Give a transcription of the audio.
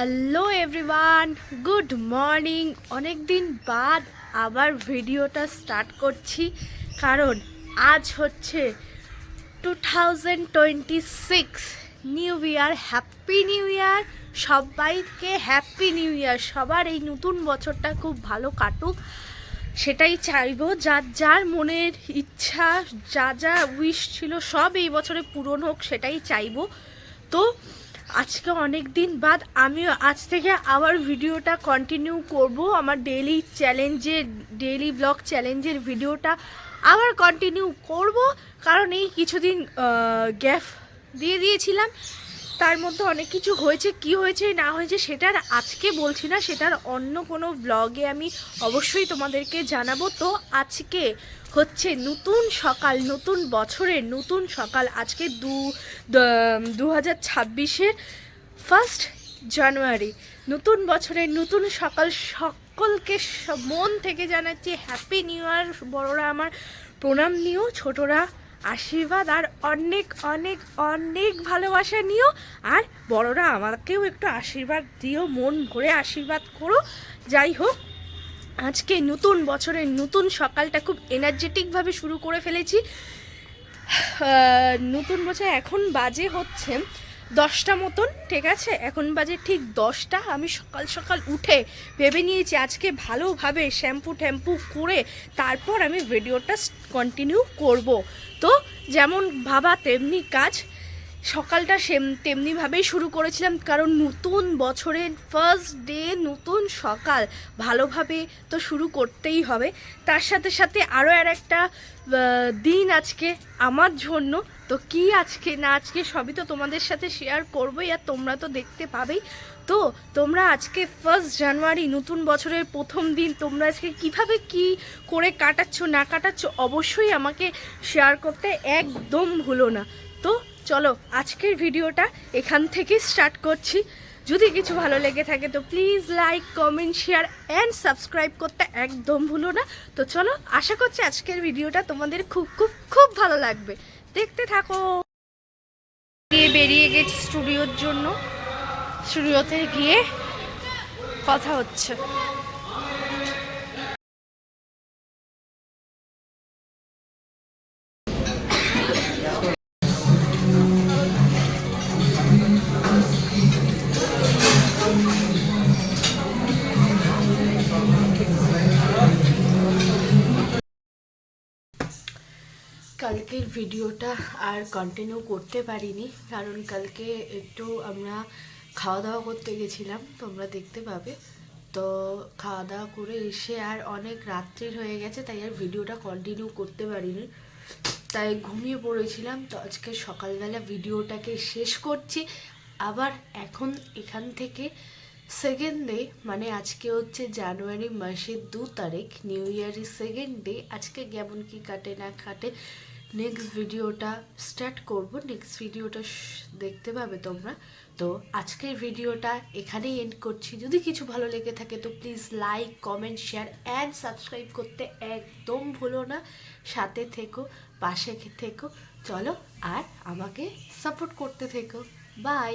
Hello everyone good morning অনেক দিন বাদ আবার ভিডিওটা স্টার্ট করছি, কারণ আজ হচ্ছে two thousand twenty six new year happy new year সবাইকে হ্যাপি নিউ ইয়ার সবার এই নতুন বছরটা খুব ভালো কাটুক, সেটাই চাইব। যার যার মনের ইচ্ছা, যা যা উইশ ছিল, সব এই বছরে পূরণ হোক, সেটাই চাইব। তো আজকে অনেক দিন বাদ আমিও আজ থেকে আবার ভিডিওটা কন্টিনিউ করব। আমার ডেইলি চ্যালেঞ্জের ডেলি ব্লগ চ্যালেঞ্জের ভিডিওটা আবার কন্টিনিউ করব। কারণ এই কিছুদিন গ্যাপ দিয়ে দিয়েছিলাম। তার মধ্যে অনেক কিছু হয়েছে, কি হয়েছে, না হয়েছে সেটার আজকে বলছি না সেটার অন্য কোনো ব্লগে আমি অবশ্যই তোমাদেরকে জানাব। তো আজকে হচ্ছে নতুন সকাল, নতুন বছরের নতুন সকাল। আজকে দু দু হাজার ছাব্বিশের ফার্স্ট জানুয়ারি নতুন বছরের নতুন সকাল, সকলকে মন থেকে জানাচ্ছি হ্যাপি নিউ ইয়ার বড়রা আমার, প্রণাম নিও, ছোটরা আশীর্বাদ আর অনেক অনেক অনেক ভালোবাসা নিও। আর বড়রা, আমাকেও একটু আশীর্বাদ দিও, মন ভরে আশীর্বাদ করো। যাই হোক, আজকে নতুন বছরের নতুন সকালটা খুব এনার্জেটিকভাবে শুরু করে ফেলেছি। নতুন বছর এখন বাজে হচ্ছে। দশটা মতন, ঠিক আছে? এখন বাজে ঠিক দশটা। আমি সকাল সকাল উঠে ভেবে নিয়েছি আজকে ভালোভাবে শ্যাম্পু ট্যাম্পু করে তারপর আমি ভিডিওটা কন্টিনিউ করব। তো যেমন ভাবা তেমনি কাজ। সকালটা সেম, তেমনিভাবেই শুরু করেছিলাম, কারণ নতুন বছরের ফার্স্ট ডে নতুন সকাল, ভালোভাবে তো শুরু করতেই হবে। তার সাথে সাথে আরও আর একটা দিন আজকে আমার জন্য। তো কি আজকে, না আজকে সবই তো তোমাদের সাথে শেয়ার করবোই, আর তোমরা তো দেখতে পাবেই। তো তোমরা আজকে ফার্স্ট জানুয়ারি নতুন বছরের প্রথম দিন, তোমরা আজকে কীভাবে কি করে কাটাচ্ছ, না কাটাচ্ছ, অবশ্যই আমাকে শেয়ার করতে একদম ভুলো না। তো চলো, আজকের ভিডিওটা এখান থেকে স্টার্ট করছি। যদি কিছু ভালো লেগে থাকে, তো please like comment share and subscribe করতে একদম ভুলো না। তো চলো, আশা করছি আজকের ভিডিওটা তোমাদের খুব খুব খুব ভালো লাগবে। দেখতে থাকো। গিয়ে বেরিয়ে গেছি স্টুডিওর জন্য। স্টুডিওতে গিয়ে কথা হচ্ছে। কালকের ভিডিওটা আর কন্টিনিউ করতে পারিনি, কারণ কালকে একটু আমরা খাওয়া দাওয়া করতে গেছিলাম, তোমরা দেখতে পাবে। তো খাওয়া দাওয়া করে এসে আর অনেক রাত্রির হয়ে গেছে, তাই আর ভিডিওটা কন্টিনিউ করতে পারিনি। তাই ঘুমিয়ে পড়েছিলাম, তো আজকে সকালবেলা ভিডিওটাকে শেষ করছি। আবার এখন এখান থেকে সেকেন্ড ডে মানে আজকে হচ্ছে জানুয়ারি মাসের দু তারিখ নিউ ইয়ারের সেকেন্ড ডে আজকে কেমন কি কাটে না কাটে নেক্সট ভিডিওটা স্টার্ট করব। নেক্সট ভিডিওটা দেখতে পাবে তোমরা। তো আজকের ভিডিওটা এখানেই এন্ড করছি। যদি কিছু ভালো লেগে থাকে তো please like comment share and subscribe করতে একদম ভুলো না। সাথে থেকো, পাশে থেকো। চলো আর আমাকে সাপোর্ট করতে থেকো। বাই